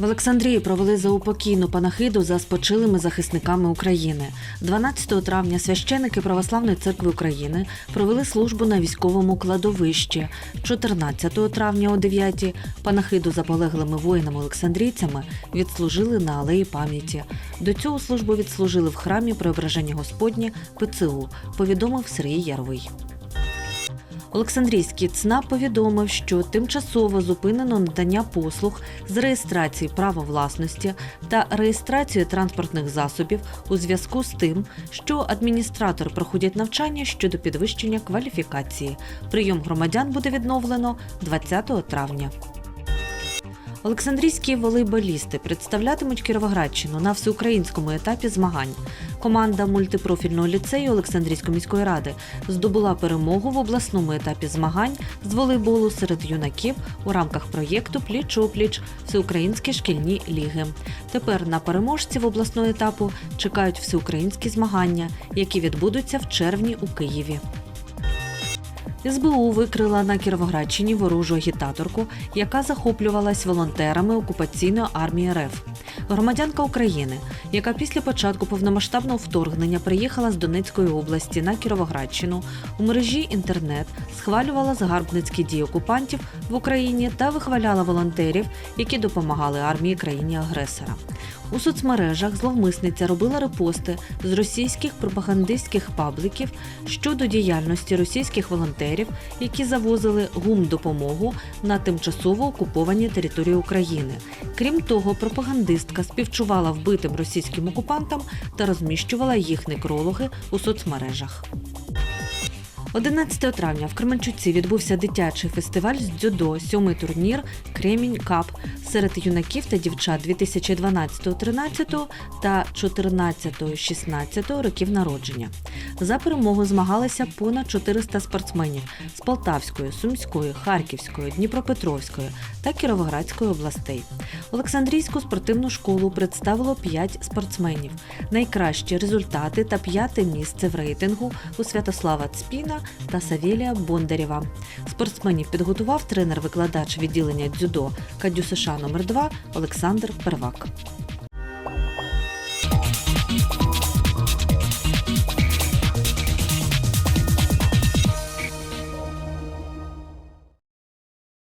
В Олександрії провели заупокійну панахиду за спочилими захисниками України. 12 травня священики Православної церкви України провели службу на військовому кладовищі. 14 травня о 9 панахиду за полеглими воїнами-олександрійцями відслужили на алеї пам'яті. До цього службу відслужили в храмі Преображення Господнє ПЦУ, повідомив Сергій Яровий. Олександрійський ЦНАП повідомив, що тимчасово зупинено надання послуг з реєстрації права власності та реєстрації транспортних засобів у зв'язку з тим, що адміністратори проходять навчання щодо підвищення кваліфікації. Прийом громадян буде відновлено 20 травня. Олександрійські волейболісти представлятимуть Кіровоградщину на всеукраїнському етапі змагань. Команда мультипрофільного ліцею Олександрійської міської ради здобула перемогу в обласному етапі змагань з волейболу серед юнаків у рамках проєкту Пліч-опліч Всеукраїнські шкільні ліги. Тепер на переможців обласного етапу чекають всеукраїнські змагання, які відбудуться в червні у Києві. СБУ викрила на Кіровоградщині ворожу агітаторку, яка захоплювалась волонтерами окупаційної армії РФ. Громадянка України, яка після початку повномасштабного вторгнення приїхала з Донецької області на Кіровоградщину, у мережі інтернет схвалювала загарбницькі дії окупантів в Україні та вихваляла волонтерів, які допомагали армії країні-агресора. У соцмережах зловмисниця робила репости з російських пропагандистських пабликів щодо діяльності російських волонтерів, які завозили гумдопомогу на тимчасово окуповані території України. Крім того, пропагандистка співчувала вбитим російським окупантам та розміщувала їх некрологи у соцмережах. 11 травня в Кременчуці відбувся дитячий фестиваль з дзюдо, сьомий турнір Кремінь Кап серед юнаків та дівчат 2012-13 та 14-16 років народження. За перемогу змагалися понад 400 спортсменів з Полтавської, Сумської, Харківської, Дніпропетровської та Кіровоградської областей. Олександрійську спортивну школу представило 5 спортсменів. Найкращі результати та п'яте місце в рейтингу у Святослава Цпіна та Савелія Бондарєва. Спортсменів підготував тренер-викладач відділення дзюдо Кадю США номер 2 Олександр Первак.